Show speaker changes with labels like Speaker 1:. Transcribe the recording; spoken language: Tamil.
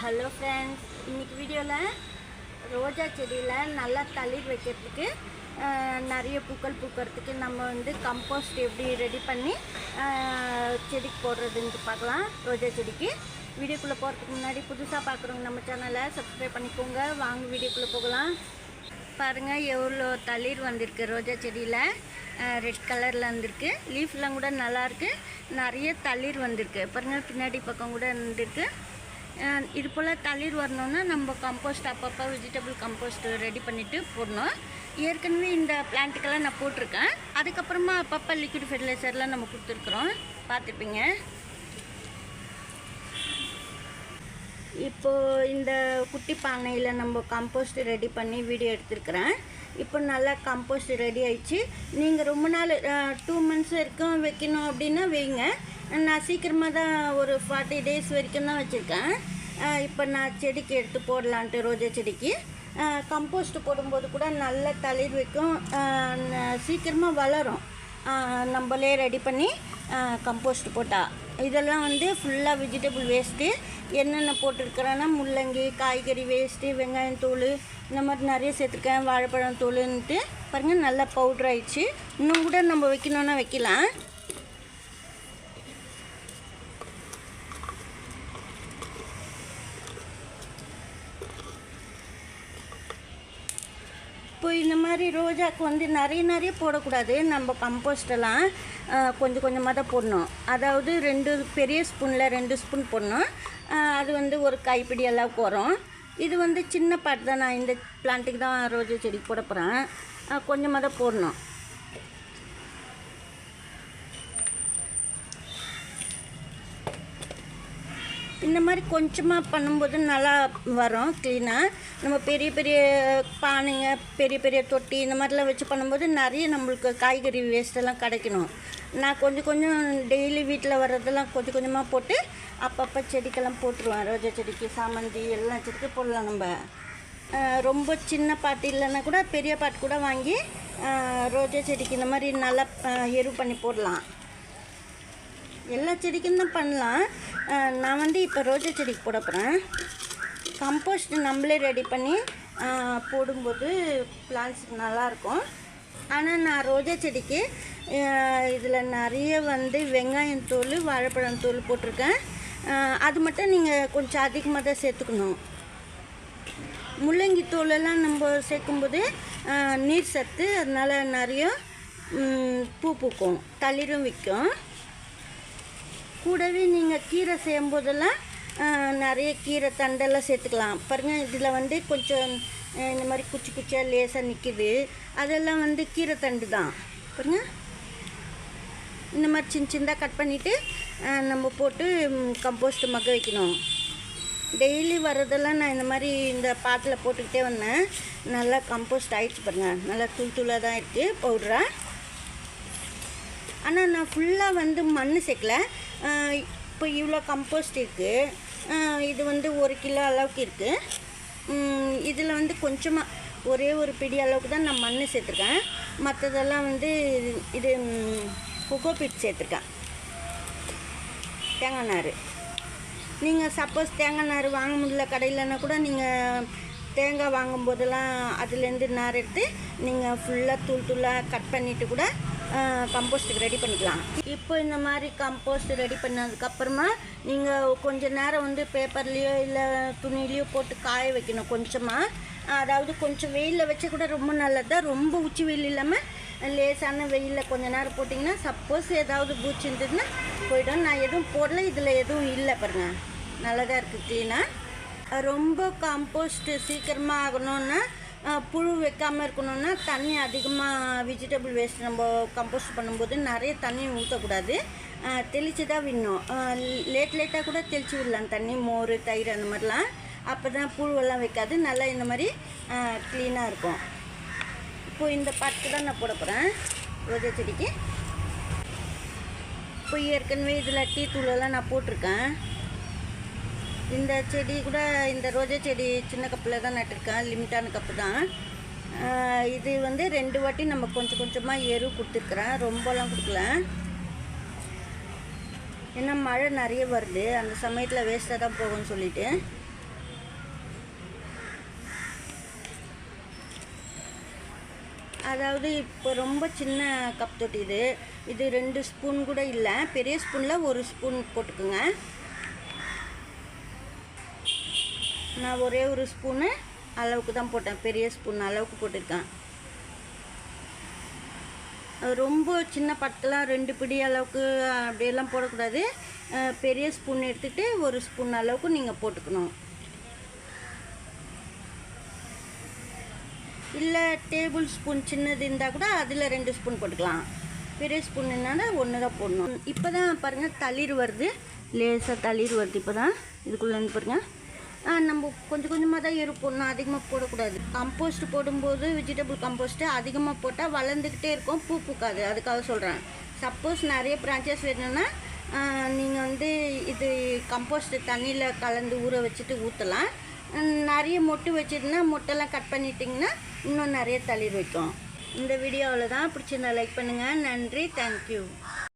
Speaker 1: ஹலோ ஃப்ரெண்ட்ஸ் இன்றைக்கி வீடியோவில் ரோஜா செடியில் நல்லா தளிர் வைக்கிறதுக்கு நிறைய பூக்கள் பூக்கிறதுக்கு நம்ம வந்து கம்போஸ்ட் எப்படி ரெடி பண்ணி செடிக்கு போடுறதுன்ட்டு பார்க்கலாம் ரோஜா செடிக்கு. வீடியோக்குள்ளே போகிறதுக்கு முன்னாடி புதுசாக பார்க்குறவங்க நம்ம சேனலை சப்ஸ்கிரைப் பண்ணிக்கோங்க. வாங்க வீடியோக்குள்ளே போகலாம். பாருங்கள் எவ்வளோ தளிர் வந்திருக்கு ரோஜா செடியில். ரெட் கலரில் வந்திருக்கு. லீஃப்லாம் கூட நல்லாயிருக்கு நிறைய தளிர் வந்திருக்கு. பாருங்கள் பின்னாடி பக்கம் கூட வந்திருக்கு. இது போல் தளிர் வரணுன்னா நம்ம கம்போஸ்ட் அப்பப்போ வெஜிடபிள் கம்போஸ்ட் ரெடி பண்ணிவிட்டு போடணும். ஏற்கனவே இந்த பிளான்ட்டுக்கெல்லாம் நான் போட்டிருக்கேன். அதுக்கப்புறமா அப்பப்போ லிக்விட் ஃபெர்டிலைசர்லாம் நம்ம கொடுத்துருக்குறோம். பார்த்துப்பீங்க. இப்போது இந்த குட்டி பானையில் நம்ம கம்போஸ்ட் ரெடி பண்ணி வீடியோ எடுத்துருக்குறேன். இப்போ நல்லா கம்போஸ்ட் ரெடி ஆயிடுச்சு. நீங்கள் ரொம்ப நாள் டூ மந்த்ஸ் வரைக்கும் வைக்கணும் அப்படின்னா வைங்க. நான் சீக்கிரமாக தான் ஒரு ஃபார்ட்டி டேஸ் வரைக்கும் தான் வச்சுருக்கேன். இப்போ நான் செடிக்கு எடுத்து போடலான்ட்டு ரோஜா செடிக்கு. கம்போஸ்ட் போடும்போது கூட நல்ல தளிர் வைக்கும். சீக்கிரமாக வளரும். நம்மளே ரெடி பண்ணி கம்போஸ்ட் போட்டால் இதெல்லாம் வந்து ஃபுல்லாக வெஜிடபிள் வேஸ்ட்டு என்னென்ன போட்டிருக்கிறேன்னா முள்ளங்கி காய்கறி வேஸ்ட்டு வெங்காயம் தூள் இந்த மாதிரி நிறைய சேர்த்துருக்கேன். வாழைப்பழம் தூளுன்ட்டு பாருங்கள் நல்லா பவுட்ரு ஆயிடுச்சு. இன்னும் கூட நம்ம வைக்கணுன்னா வைக்கலாம். இப்போ இந்த மாதிரி ரோஜாக்கு வந்து நிறைய நிறைய போடக்கூடாது. நம்ம கம்போஸ்டெல்லாம் கொஞ்சம் கொஞ்சமாக தான் போடணும். அதாவது ரெண்டு பெரிய ஸ்பூனில் ரெண்டு ஸ்பூன் போடணும். அது வந்து ஒரு கைப்பிடி அளவுக்கு வரும். இது வந்து சின்ன பாட்டு தான் நான் இந்த பிளான்ட்டுக்கு தான் ரோஜா செடி போட போகிறேன் கொஞ்சமாக தான் போடணும். இந்த மாதிரி கொஞ்சமாக பண்ணும்போது நல்லா வரும் க்ளீனாக நம்ம பெரிய பெரிய பானைங்க பெரிய பெரிய தொட்டி இந்த மாதிரிலாம் வச்சு பண்ணும்போது நிறைய நம்மளுக்கு காய்கறி வேஸ்ட்டெல்லாம் கிடைக்கணும். நான் கொஞ்சம் கொஞ்சம் டெய்லி வீட்டில் வர்றதெல்லாம் கொஞ்சம் கொஞ்சமாக போட்டு அப்பப்போ செடிக்கெல்லாம் போட்டுருவேன். ரோஜா செடிக்கு சாமந்தி எல்லாம் செடிக்கு போடலாம் நம்ம. ரொம்ப சின்ன பாட்டு இல்லைன்னா கூட பெரிய பாட்டு கூட வாங்கி ரோஜா செடிக்கு இந்த மாதிரி நல்லா எருவு எரு பண்ணி போடலாம். எல்லா செடிக்கும் தான் பண்ணலாம். நான் வந்து இப்போ ரோஜா செடிக்கு போட போகிறேன் கம்போஸ்ட் நம்மளே ரெடி பண்ணி போடும்போது பிளான்ஸ் நல்லாயிருக்கும். ஆனால் நான் ரோஜா செடிக்கு இதில் நிறைய வந்து வெங்காயம் தோல் வாழைப்பழம் தோல் போட்டிருக்கேன். அது மட்டும் நீங்கள் கொஞ்சம் அதிகமாக தான் சேர்த்துக்கணும். முள்ளங்கி தோலெல்லாம் நம்ம சேர்க்கும்போது நீர் சத்து அதனால் நிறைய பூ பூக்கும் தளிரும் விற்கும். கூடவே நீங்கள் கீரை செய்யும்போதெல்லாம் நிறைய கீரை தண்டெல்லாம் சேர்த்துக்கலாம். பாருங்கள் இதில் வந்து கொஞ்சம் இந்த மாதிரி குச்சி குச்சியாக லேசாக நிற்கிது அதெல்லாம் வந்து கீரை தண்டு தான். பாருங்க. இந்த மாதிரி சின்ன சின்னதாக கட் பண்ணிவிட்டு நம்ம போட்டு கம்போஸ்ட் மக்க வைக்கணும். டெய்லி வர்றதெல்லாம் நான் இந்த மாதிரி இந்த பாட்டில் போட்டுக்கிட்டே வந்தேன். நல்லா கம்போஸ்ட் ஆகிடுச்சு பாருங்கள் நல்லா தூள் தூளாக தான் இருக்குது பவுடராக ஆனால் நான் ஃபுல்லாக வந்து மண் சேர்க்கல. இப்போ இவ்வளோ கம்போஸ்ட் இருக்குது இது வந்து ஒரு கிலோ அளவுக்கு இருக்குது இதில் வந்து கொஞ்சமாக ஒரே ஒரு பிடி அளவுக்கு தான் நான் மண் சேர்த்துருக்கேன். மற்றதெல்லாம் வந்து இது கொக்கோ பீட் சேர்த்துருக்கேன். தேங்காய் நார். நீங்கள் சப்போஸ் தேங்காய் நார் வாங்க முடியல கடையிலன்னா கூட நீங்கள் தேங்காய் வாங்கும்போதெல்லாம் அதுலேருந்து நார் எடுத்து நீங்கள் ஃபுல்லாக தூள் தூளாக கட் பண்ணிவிட்டு கூட கம்போஸ்ட்டுக்கு ரெடி பண்ணிக்கலாம். இப்போ இந்த மாதிரி கம்போஸ்ட் ரெடி பண்ணதுக்கப்புறமா நீங்கள் கொஞ்ச நேரம் வந்து பேப்பர்லேயோ இல்லை துணிலேயோ போட்டு காய வைக்கணும் கொஞ்சமாக அதாவது கொஞ்சம் வெயிலில் வச்சு கூட ரொம்ப நல்லது தான் ரொம்ப உச்சி வெயில் இல்லாமல் லேசான வெயிலில் கொஞ்ச நேரம் போட்டிங்கன்னா சப்போஸ் ஏதாவது பூச்சி இருந்ததுன்னா போயிடும். நான் எதுவும் போடல இதில் எதுவும் இல்லை பாருங்க. நல்லதாக இருக்குது க்ளீனாக ரொம்ப கம்போஸ்ட்டு சீக்கிரமாக ஆகணும்னா புழு வைக்காமல் இருக்கணும்னா தண்ணி அதிகமாக வெஜிடபிள் வேஸ்ட் நம்ம கம்போஸ்ட் பண்ணும்போது நிறைய தண்ணி ஊற்றக்கூடாது தெளித்து தான் விடணும். லேட் லேட்டாக கூட தெளித்து விடலாம். தண்ணி மோர் தயிர் அந்த மாதிரிலாம். அப்போ தான் புழுவெல்லாம் வைக்காது. நல்லா இந்த மாதிரி க்ளீனாக இருக்கும். இப்போ இந்த பாட்டுக்கு தான் நான் போட போகிறேன் ரோஜா செடிக்கு. இப்போ ஏற்கனவே இதில் டீ தூளெல்லாம் நான் போட்டிருக்கேன். இந்த செடி கூட இந்த ரோஜா செடி சின்ன கப்பில் தான் நட்டிருக்கேன். லிமிட்டான கப்பு தான். இது வந்து ரெண்டு வாட்டி நம்ம கொஞ்சம் கொஞ்சமாக எரு கொடுத்துருக்குறேன். ரொம்பலாம் கொடுக்கல. ஏன்னா மழை நிறைய வருது. அந்த சமயத்தில் வேஸ்ட்டாக தான் போகும்னு சொல்லிட்டு. அதாவது இப்போ ரொம்ப சின்ன கப் தொட்டி இது. இது ரெண்டு ஸ்பூன் கூட இல்லை. பெரிய ஸ்பூனில் ஒரு ஸ்பூன் போட்டுக்கோங்க. நான் ஒரே ஒரு ஸ்பூனு அளவுக்கு தான் போட்டேன். பெரிய ஸ்பூன் அளவுக்கு போட்டிருக்கேன். அது ரொம்ப சின்ன பட்டெலாம் ரெண்டு பிடி அளவுக்கு அப்படியெல்லாம் போடக்கூடாது. பெரிய ஸ்பூன் எடுத்துகிட்டு ஒரு ஸ்பூன் அளவுக்கு நீங்கள் போட்டுக்கணும். இல்லை டேபிள் ஸ்பூன் சின்னது இருந்தால் கூட அதில் ரெண்டு ஸ்பூன் போட்டுக்கலாம். பெரிய ஸ்பூன் என்னன்னா ஒன்று தான் போடணும். இப்போ தான் பாருங்கள் தளிர் வருது. லேசாக தளிர் வருது இப்போ தான் இதுக்குள்ளேருந்து பாருங்கள் நம்ம கொஞ்சம் கொஞ்சமாக தான் எரு போடணும் அதிகமாக போடக்கூடாது. கம்போஸ்ட் போடும்போது வெஜிடபிள் கம்போஸ்ட்டு அதிகமாக போட்டால் வளர்ந்துக்கிட்டே இருக்கும். பூ பூக்காது. அதுக்காக சொல்கிறேன் சப்போஸ் நிறைய பிரான்ச்சஸ் வேணும்னா நீங்கள் வந்து இது கம்போஸ்ட் தண்ணியில் கலந்து ஊற வச்சுட்டு ஊற்றலாம் நிறைய மொட்டு வச்சிருந்தா மொட்டெல்லாம் கட் பண்ணிட்டிங்கன்னா இன்னும் நிறைய தளிர் வைக்கும். இந்த வீடியோவில் தான் பிடிச்சிருந்தா லைக் பண்ணுங்கள் நன்றி. தேங்க்யூ